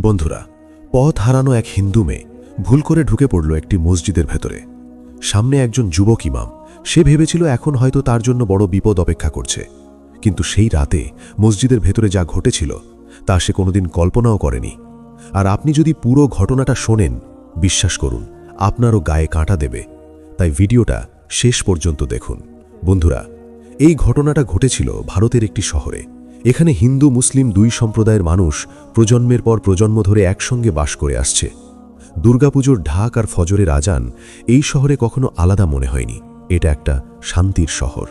বন্ধুরা, পথ হারানো এক হিন্দু মেয়ে ভুল করে ঢুকে পড়ল একটি মসজিদের ভেতরে। সামনে একজন যুবক ইমাম, সে ভেবেছিল এখন হয়তো তার জন্য বড় বিপদ অপেক্ষা করছে। কিন্তু সেই রাতে মসজিদের ভেতরে যা ঘটেছিল, তা সে কোনোদিন কল্পনাও করেনি। আর আপনি যদি পুরো ঘটনাটা শোনেন, বিশ্বাস করুন, আপনারও গায়ে কাঁটা দেবে। তাই ভিডিওটা শেষ পর্যন্ত দেখুন। বন্ধুরা, এই ঘটনাটা ঘটেছিল ভারতের একটি শহরে। এখানে হিন্দু, মুসলিম দুই সম্প্রদায়ের মানুষ প্রজন্মের পর প্রজন্ম ধরে একসঙ্গে বাস করে আসছে। দুর্গাপুজোর ঢাক আর ফজরের আজান এই শহরে কখনো আলাদা মনে হয়নি। এটা একটা শান্তির শহর।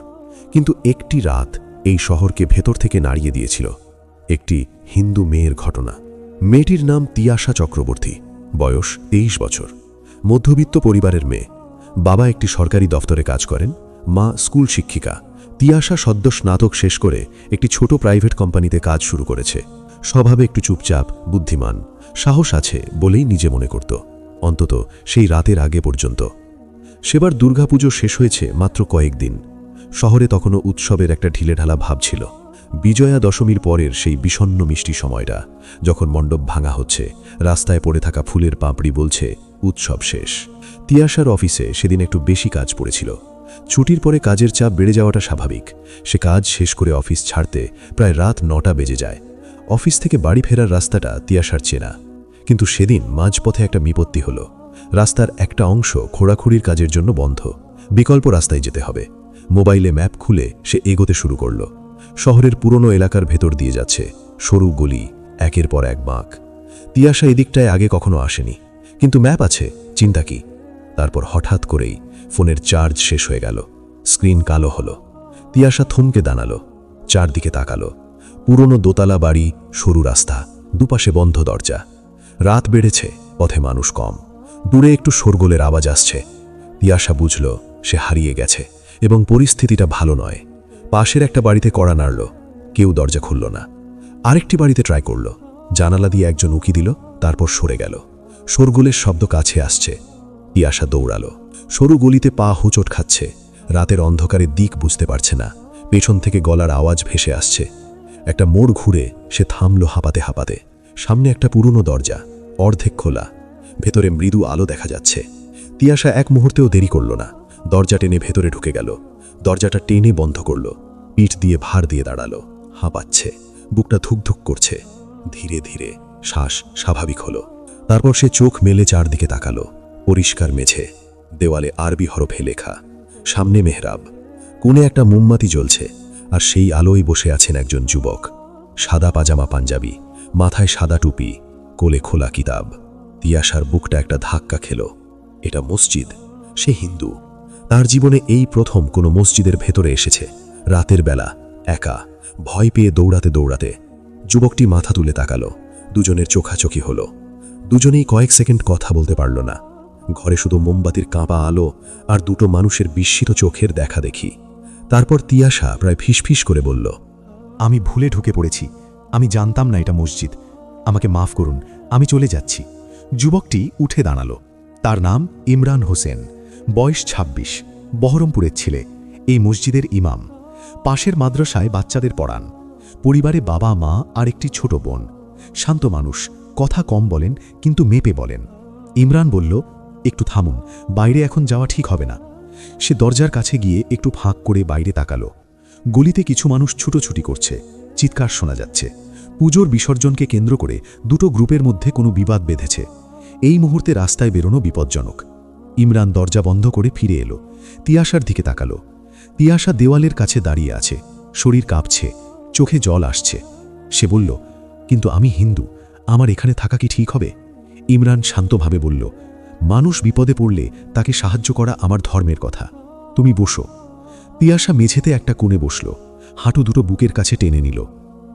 কিন্তু একটি রাত এই শহরকে ভেতর থেকে নাড়িয়ে দিয়েছিল। একটি হিন্দু মেয়ের ঘটনা। মেয়েটির নাম তিয়াশা চক্রবর্তী। বয়স তেইশ বছর। মধ্যবিত্ত পরিবারের মেয়ে। বাবা একটি সরকারি দফতরে কাজ করেন। মা স্কুল শিক্ষিকা। তিয়াশা সদ্য স্নাতক শেষ করে একটি ছোট প্রাইভেট কোম্পানিতে কাজ শুরু করেছে। স্বভাবে একটু চুপচাপ, বুদ্ধিমান। সাহস আছে বলেই নিজে মনে করত, অন্তত সেই রাতের আগে পর্যন্ত। সেবার দুর্গাপুজো শেষ হয়েছে মাত্র কয়েকদিন শহরে তখনও উৎসবের একটা ঢিলেঢালা ভাব ছিল। বিজয়া দশমীর পরের সেই বিষণ্ন মিষ্টি সময়টা, যখন মণ্ডপ ভাঙা হচ্ছে, রাস্তায় পড়ে থাকা ফুলের পাপড়ি বলছে, উৎসব শেষ। তিয়াশার অফিসে সেদিন একটু বেশি কাজ পড়েছিল। ছুটির পরে কাজের চাপ বেড়ে যাওয়াটা স্বাভাবিক। সে কাজ শেষ করে অফিস ছাড়তে প্রায় রাত নটা বেজে যায়। অফিস থেকে বাড়ি ফেরার রাস্তাটা তিয়াশার চেনা। কিন্তু সেদিন মাঝপথে একটা বিপত্তি হলো। রাস্তার একটা অংশ খোঁড়াখুড়ির কাজের জন্য বন্ধ। বিকল্প রাস্তায় যেতে হবে। মোবাইলে ম্যাপ খুলে সে এগোতে শুরু করল। শহরের পুরনো এলাকার ভেতর দিয়ে যাচ্ছে। সরু গলি, একের পর এক বাঁক। তিয়াশা এদিকটায় আগে কখনো আসেনি। কিন্তু ম্যাপ আছে, চিন্তা কি? তারপর হঠাৎ করেই ফোনের চার্জ শেষ হয়ে গেল। স্ক্রিন কালো হলো। তিয়াশা থমকে দাঁড়াল। চারদিকে তাকালো। পুরনো দোতলা বাড়ি, সরু রাস্তা, দুপাশে বন্ধ দরজা। রাত বেড়েছে, পথে মানুষ কম। দূরে একটু শোরগোলের আওয়াজ আসছে। তিয়াশা বুঝল, সে হারিয়ে গেছে এবং পরিস্থিতিটা ভালো নয়। পাশের একটা বাড়িতে কড়া নাড়ল। কেউ দরজা খুলল না। আরেকটি বাড়িতে ট্রাই করল। জানালা দিয়ে একজন উকি দিল, তারপর সরে গেল। শোরগোলের শব্দ কাছে আসছে। তিয়াশা দৌড়ালো। সরু গলিতে পা হোঁচট খাচ্ছে। রাতের অন্ধকারে দিক বুঝতে পারছে না। পেছন থেকে গলার আওয়াজ ভেসে আসছে। একটা মোড় ঘুরে সে থামল হাঁপাতে হাঁপাতে। সামনে একটা পুরনো দরজা, অর্ধেক খোলা। ভেতরে মৃদু আলো দেখা যাচ্ছে। তিয়াশা এক মুহূর্তেও দেরি করল না। দরজা টেনে ভেতরে ঢুকে গেল। দরজাটা টেনে বন্ধ করল। পিঠ দিয়ে ভার দিয়ে দাঁড়াল। হাঁপাচ্ছে। বুকটা ধুকধুক করছে। ধীরে ধীরে শ্বাস স্বাভাবিক হলো। তারপর সে চোখ মেলে চারদিকে তাকালো। পরিষ্কার মেঝে। দেওয়ালে আরবি হরফে লেখা, সামনে মেহরাব, কোণে একটা মোমবাতি জ্বলছে আর সেই আলোয় বসে আছেন একজন যুবক, সাদা পাজামা পাঞ্জাবি, মাথায় সাদা টুপি, কোলে খোলা কিতাব, তিয়াশার বুকটা একটা ধাক্কা খেল। এটা মসজিদ, সে হিন্দু, তার জীবনে এই প্রথম কোনো মসজিদের ভেতরে এসেছে, রাতের বেলা, একা, ভয় পেয়ে দৌড়াতে দৌড়াতে। যুবকটি মাথা তুলে তাকালো, দুজনের চোখাচোখি হলো, দুজনেই কয়েক সেকেন্ড কথা বলতে পারল না। ঘরে শুধু মোমবাতির কাঁপা আলো আর দুটো মানুষের বিস্মিত চোখের দেখা দেখি। তারপর তিয়াশা প্রায় ফিসফিস করে বলল, আমি ভুলে ঢুকে পড়েছি। আমি জানতাম না এটা মসজিদ। আমাকে মাফ করুন, আমি চলে যাচ্ছি। যুবকটি উঠে দাঁড়াল। তার নাম ইমরান হোসেন, বয়স ২৬ বহরমপুরের ছেলে, এই মসজিদের ইমাম। পাশের মাদ্রাসায় বাচ্চাদের পড়ান। পরিবারে বাবা, মা আর একটি ছোট বোন। শান্ত মানুষ, কথা কম বলেন, কিন্তু মেপে বলেন। ইমরান বলল একটু থামুন, বাইরে এখন যাওয়া ঠিক হবে না। সে দরজার কাছে গিয়ে একটু ফাঁক করে বাইরে তাকালো। গলিতে কিছু মানুষ ছুটোছুটি করছে, চিৎকার শোনা যাচ্ছে। পুজোর বিসর্জনকে কেন্দ্র করে দুটো গ্রুপের মধ্যে কোনো বিবাদ বেঁধেছে। এই মুহূর্তে রাস্তায় বেরোনো বিপজ্জনক। ইমরান দরজা বন্ধ করে ফিরে এলো। তিয়াশার দিকে তাকালো। তিয়াশা দেওয়ালের কাছে দাঁড়িয়ে আছে। শরীর কাঁপছে, চোখে জল আসছে। সে বলল, কিন্তু আমি হিন্দু, আমার এখানে থাকা কি ঠিক হবে? ইমরান শান্তভাবে বলল মানুষ বিপদে পড়লে তাকে সাহায্য করা আমার ধর্মের কথা। তুমি বসো। তিয়াশা মেঝেতে একটা কোণে বসল। হাঁটু দুটো বুকের কাছে টেনে নিল।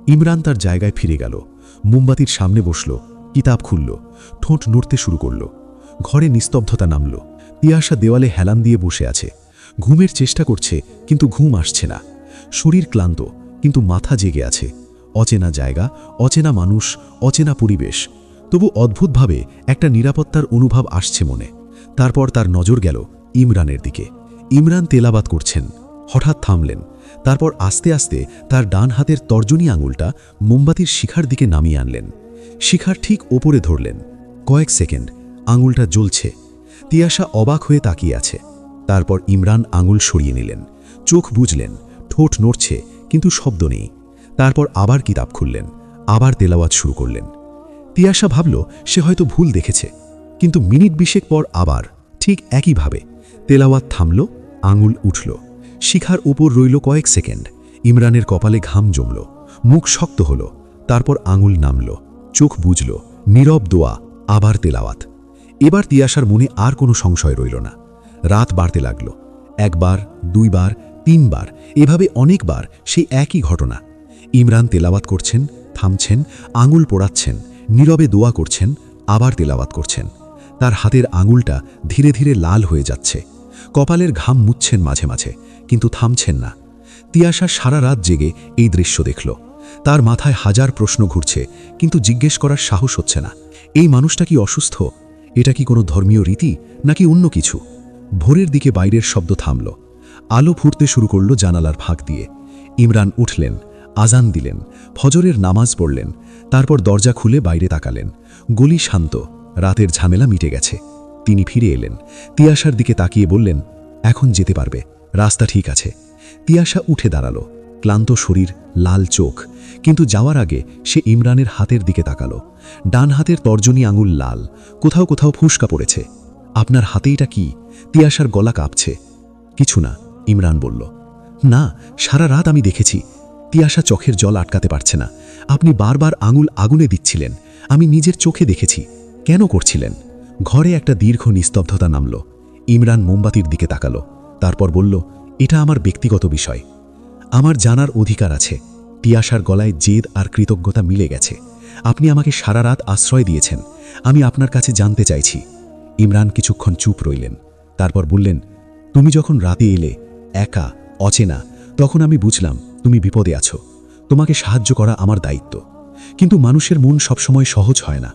ইমরান তার জায়গায় ফিরে গেল। মোমবাতির সামনে বসল। কিতাব খুলল। ঠোঁট নড়তে শুরু করল। ঘরে নিস্তব্ধতা নামল। তিয়াশা দেওয়ালে হেলান দিয়ে বসে আছে। ঘুমের চেষ্টা করছে, কিন্তু ঘুম আসছে না। শরীর ক্লান্ত, কিন্তু মাথা জেগে আছে। অচেনা জায়গা, অচেনা মানুষ, অচেনা পরিবেশ। তবু অদ্ভুতভাবে একটা নিরাপত্তার অনুভব আসছে মনে। তারপর তার নজর গেল ইমরানের দিকে। ইমরান তেলাবাত করছেন, হঠাৎ থামলেন। তারপর আস্তে আস্তে তার ডান হাতের তর্জনী আঙুলটা মোমবাতির শিখার দিকে নামিয়ে আনলেন। শিখার ঠিক ওপরে ধরলেন। কয়েক সেকেন্ড, আঙুলটা জ্বলছে। তিয়াশা অবাক হয়ে তাকিয়ে আছে। তারপর ইমরান আঙুল সরিয়ে নিলেন। চোখ বুঝলেন ঠোঁট নড়ছে, কিন্তু শব্দ নেই। তারপর আবার কিতাব খুললেন, আবার তেলাওয়াত শুরু করলেন। তিয়াশা ভাবল, সে হয়তো ভুল দেখেছে। কিন্তু মিনিট বিশেক পর আবার, ঠিক একইভাবে, তেলাওয়াত থামল, আঙুল উঠল। শিখার উপর রইল কয়েক সেকেন্ড। ইমরানের কপালে ঘাম জমল। মুখ শক্ত হল। তারপর আঙুল নামল। চোখ বুঝল নীরব দোয়া, আবার তেলাওয়াত। এবার তিয়াশার মনে আর কোনো সংশয় রইল না। রাত বাড়তে লাগল। একবার, দুইবার, তিনবার, এভাবে অনেকবার সেই একই ঘটনা। ইমরান তেলাওয়াত করছেন, থামছেন, আঙুল পোড়াচ্ছেন। নীরবে দোয়া করছেন, আবার তেলাওয়াত করছেন। তার হাতের আঙুলটা ধীরে ধীরে লাল হয়ে যাচ্ছে। কপালের ঘাম মুচ্ছেন মাঝে মাঝে, কিন্তু থামছেন না। তিয়াশা সারা রাত জেগে এই দৃশ্য দেখল। তার মাথায় হাজার প্রশ্ন ঘুরছে, কিন্তু জিজ্ঞেস করার সাহস হচ্ছে না। এই মানুষটা কি অসুস্থ? এটা কি কোনো ধর্মীয় রীতি, নাকি অন্য কিছু? ভোরের দিকে বাইরের শব্দ থামল। আলো ফুটতে শুরু করল জানালার ফাঁক দিয়ে। ইমরান উঠলেন আজান দিলেন, ফজরের নামাজ পড়লেন, তারপর দরজা খুলে বাইরে তাকালেন। গলি শান্ত, রাতের ঝামেলা মিটে গেছে। তিনি ফিরে এলেন। তিয়াশার দিকে তাকিয়ে বললেন, এখন যেতে পারবে, রাস্তা ঠিক আছে। তিয়াশা উঠে দাঁড়াল। ক্লান্ত শরীর, লাল চোখ, কিন্তু যাওয়ার আগে সে ইমরানের হাতের দিকে তাকালো। ডান হাতের তর্জনী আঙুল লাল, কোথাও কোথাও ফুসকা পড়েছে। আপনার হাতেইটা কি? তিয়াশার গলা কাঁপছে। কিছু না, ইমরান বলল। না, সারা রাত আমি দেখেছি। তিয়াশা চোখের জল আটকাতে পারছে না। আপনি বারবার আঙুল আগুনে দিচ্ছিলেন। আমি নিজের চোখে দেখেছি। কেন করছিলেন? ঘরে একটা দীর্ঘ নিস্তব্ধতা নামল। ইমরান মোমবাতির দিকে তাকালো। তারপর বলল, এটা আমার ব্যক্তিগত বিষয়। আমার জানার অধিকার আছে। তিয়াশার গলায় জেদ আর কৃতজ্ঞতা মিলে গেছে। আপনি আমাকে সারা রাত আশ্রয় দিয়েছেন। আমি আপনার কাছে জানতে চাইছি। ইমরান কিছুক্ষণ চুপ রইলেন। তারপর বললেন, তুমি যখন রাতে এলে একা, অচেনা, তখন আমি বুঝলাম তুমি বিপদে আছো। তোমাকে সাহায্য করা আমার দায়িত্ব। কিন্তু মানুষের মন সবসময় সহজ হয় না।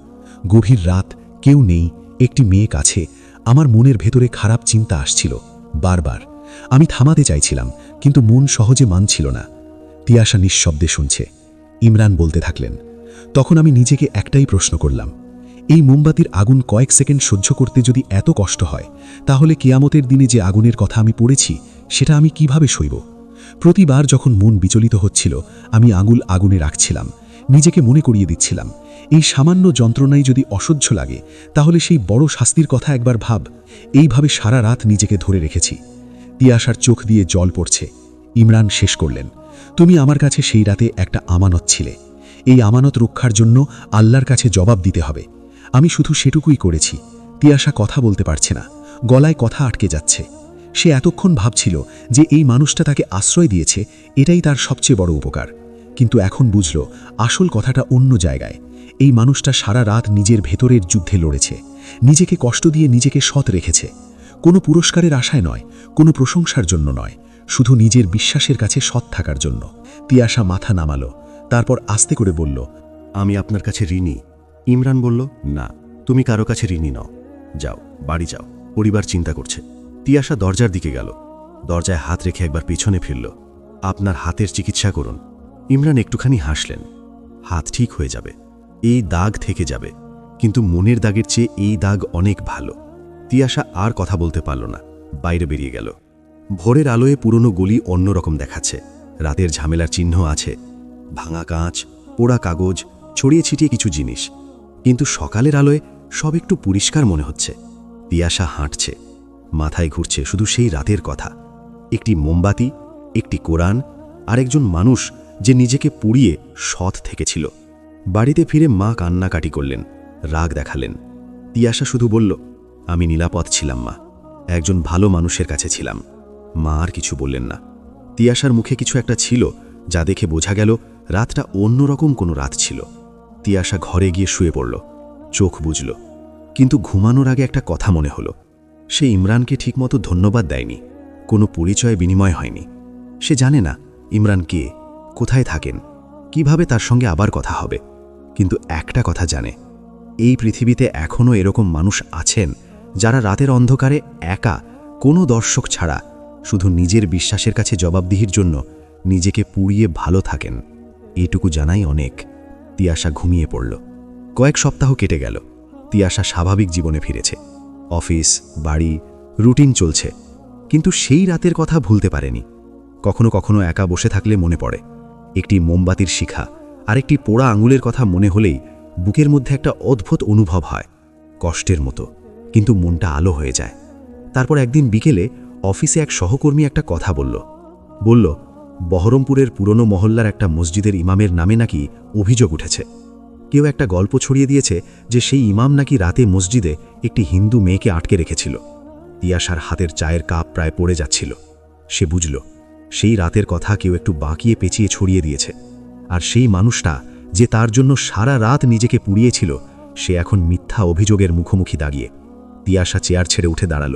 গভীর রাত, কেউ নেই, একটি মেয়ে কাছে। আমার মনের ভেতরে খারাপ চিন্তা আসছিল, বারবার। আমি থামাতে চাইছিলাম, কিন্তু মন সহজে মানছিল না। তিয়াশা নিঃশব্দে শুনছে। ইমরান বলতে থাকলেন, তখন আমি নিজেকে একটাই প্রশ্ন করলাম। এই মোমবাতির আগুন কয়েক সেকেন্ড সহ্য করতে যদি এত কষ্ট হয়, তাহলে কেয়ামতের দিনে যে আগুনের কথা আমি পড়েছি, সেটা আমি কীভাবে সইব? প্রতিবার যখন মন বিচলিত হচ্ছিল, আমি আঙুল আগুনে রাখছিলাম, নিজেকে মনে করিয়ে দিচ্ছিলাম, এই সামান্য যন্ত্রণাই যদি অসহ্য লাগে, তাহলে সেই বড় শাস্তির কথা একবার ভাব, এইভাবে সারা রাত নিজেকে ধরে রেখেছি। তিয়াশার চোখ দিয়ে জল পড়ছে, ইমরান শেষ করলেন, তুমি আমার কাছে সেই রাতে একটা আমানত ছিলে, এই আমানত রক্ষার জন্য আল্লাহর কাছে জবাব দিতে হবে, আমি শুধু সেটুকুই করেছি, তিয়াশা কথা বলতে পারছে না, গলায় কথা আটকে যাচ্ছে। সে এতক্ষণ ভাবছিল যে এই মানুষটা তাকে আশ্রয় দিয়েছে, এটাই তার সবচেয়ে বড় উপকার। কিন্তু এখন বুঝল, আসল কথাটা অন্য জায়গায়। এই মানুষটা সারা রাত নিজের ভেতরের যুদ্ধে লড়েছে। নিজেকে কষ্ট দিয়ে নিজেকে সৎ রেখেছে। কোনো পুরস্কারের আশায় নয়, কোনো প্রশংসার জন্য নয়, শুধু নিজের বিশ্বাসের কাছে সৎ থাকার জন্য। তিয়াশা মাথা নামালো, তারপর আস্তে করে বলল, আমি আপনার কাছে ঋণী। ইমরান বলল, না, তুমি কারও কাছে ঋণী নও। যাও, বাড়ি যাও, পরিবার চিন্তা করছে। তিয়াশা দরজার দিকে গেল। দরজায় হাত রেখে একবার পিছনে ফিরল। আপনার হাতের চিকিৎসা করুন। ইমরান একটুখানি হাসলেন। হাত ঠিক হয়ে যাবে। এই দাগ থেকে যাবে। কিন্তু মনের দাগের চেয়ে এই দাগ অনেক ভালো। তিয়াশা আর কথা বলতে পারল না। বাইরে বেরিয়ে গেল। ভোরের আলোয় পুরনো গলি অন্যরকম দেখাচ্ছে। রাতের ঝামেলার চিহ্ন আছে। ভাঙা কাঁচ, পোড়া কাগজ, ছড়িয়ে ছিটিয়ে কিছু জিনিস। কিন্তু সকালের আলোয় সব একটু পরিষ্কার মনে হচ্ছে। তিয়াশা হাঁটছে। মাথায় ঘুরছে শুধু সেই রাতের কথা। একটি মোমবাতি, একটি কোরআন আর একজন মানুষ যে নিজেকে পুড়িয়ে সৎ থেকেছিল। বাড়িতে ফিরে মা কান্নাকাটি করলেন, রাগ দেখালেন। তিয়াশা শুধু বলল, আমি নিরাপদ ছিলাম মা, একজন ভালো মানুষের কাছে ছিলাম। মা আর কিছু বললেন না। তিয়াশার মুখে কিছু একটা ছিল যা দেখে বোঝা গেল রাতটা অন্যরকম কোনো রাত ছিল। তিয়াশা ঘরে গিয়ে শুয়ে পড়ল, চোখ বুঝল কিন্তু ঘুমানোর আগে একটা কথা মনে হলো। সে ইমরানকে ঠিকমতো ধন্যবাদ দেয়নি, কোনো পরিচয় বিনিময় হয়নি। সে জানে না ইমরান কে, কোথায় থাকেন, কীভাবে তার সঙ্গে আবার কথা হবে। কিন্তু একটা কথা জানে, এই পৃথিবীতে এখনও এরকম মানুষ আছেন যারা রাতের অন্ধকারে একা, কোনো দর্শক ছাড়া, শুধু নিজের বিশ্বাসের কাছে জবাবদিহির জন্য নিজেকে পুড়িয়ে ভালো থাকেন। এটুকু জানাই অনেক। তিয়াশা ঘুমিয়ে পড়ল। কয়েক সপ্তাহ কেটে গেল। তিয়াশা স্বাভাবিক জীবনে ফিরেছে। অফিস, বাড়ি, রুটিন চলছে। কিন্তু সেই রাতের কথা ভুলতে পারেনি। কখনো কখনো একা বসে থাকলে মনে পড়ে। একটি মোমবাতির শিখা আরেকটি পোড়া আঙুলের কথা মনে হলেই বুকের মধ্যে একটা অদ্ভুত অনুভব হয়, কষ্টের মতো। কিন্তু মনটা আলো হয়ে যায়। তারপর একদিন বিকেলে অফিসে এক সহকর্মী একটা কথা বলল। বলল, বহরমপুরের পুরনো মহল্লার একটা মসজিদের ইমামের নামে নাকি অভিযোগ উঠেছে। কেউ একটা গল্প ছড়িয়ে দিয়েছে যে সেই ইমাম নাকি রাতে মসজিদে একটি হিন্দু মেয়েকে আটকে রেখেছিল। তিয়াসার হাতের চায়ের কাপ প্রায় পড়ে যাচ্ছিল। সে বুঝল, সেই রাতের কথা কেউ একটু বাঁকিয়ে পেঁচিয়ে ছড়িয়ে দিয়েছে। আর সেই মানুষটা যে তার জন্য সারা রাত নিজেকে পুড়িয়েছিল, সে এখন মিথ্যা অভিযোগের মুখোমুখি দাঁড়িয়ে। তিয়াসা চেয়ার ছেড়ে উঠে দাঁড়াল।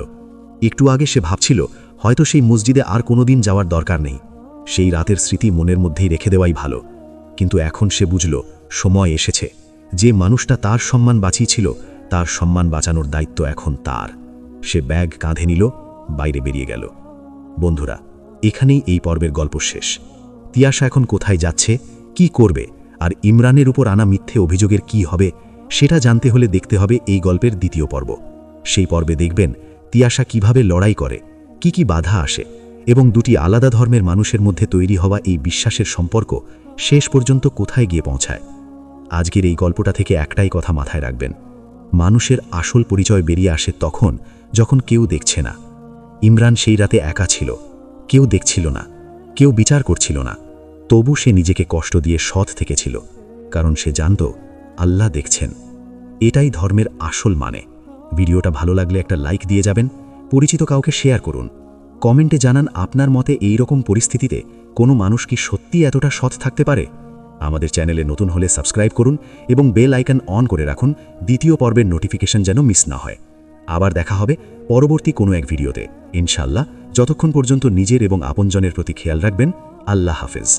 একটু আগে সে ভাবছিল, হয়তো সেই মসজিদে আর কোনোদিন যাওয়ার দরকার নেই। সেই রাতের স্মৃতি মনের মধ্যেই রেখে দেওয়াই ভালো। কিন্তু এখন সে বুঝল সময় এসেছে। যে মানুষটা তার সম্মান বাঁচিয়েছিল, তার সম্মান বাঁচানোর দায়িত্ব এখন তার। সে ব্যাগ কাঁধে নিল, বাইরে বেরিয়ে গেল। বন্ধুরা, এখানেই এই পর্বের গল্প শেষ। তিয়াসা এখন কোথায় যাচ্ছে, কি করবে, আর ইমরানের উপর আনা মিথ্যে অভিযোগের কি হবে, সেটা জানতে হলে দেখতে হবে এই গল্পের দ্বিতীয় পর্ব। সেই পর্বে দেখবেন তিয়াসা কীভাবে লড়াই করে, কি কি বাধা আসে, এবং দুটি আলাদা ধর্মের মানুষের মধ্যে তৈরি হওয়া এই বিশ্বাসের সম্পর্ক শেষ পর্যন্ত কোথায় গিয়ে পৌঁছায়। আজকের এই গল্পটা থেকে একটাই কথা মাথায় রাখবেন। মানুষের আসল পরিচয় বেরিয়ে আসে তখন যখন কেউ দেখছে না। ইমরান সেই রাতে একা ছিল। কেউ দেখছিল না। কেউ বিচার করছিল না। তবু সে নিজেকে কষ্ট দিয়ে সৎ থেকেছিল, কারণ সে জানত আল্লাহ দেখছেন। এটাই ধর্মের আসল মানে। ভিডিওটা ভালো লাগলে একটা লাইক দিয়ে যাবেন, পরিচিত কাউকে শেয়ার করুন। কমেন্টে জানান আপনার মতে এই রকম পরিস্থিতিতে কোনো মানুষ কি সত্যি এতটা সৎ থাকতে পারে? আমাদের চ্যানেলে নতুন হলে সাবস্ক্রাইব করুন এবং বেল আইকন অন করে রাখুন, দ্বিতীয় পর্বের নোটিফিকেশন যেন মিস না হয়। আবার দেখা হবে পরবর্তী কোনো এক ভিডিওতে। ইনশাল্লাহ যতক্ষণ পর্যন্ত নিজের এবং আপনজনের প্রতি খেয়াল রাখবেন, আল্লাহ হাফেজ।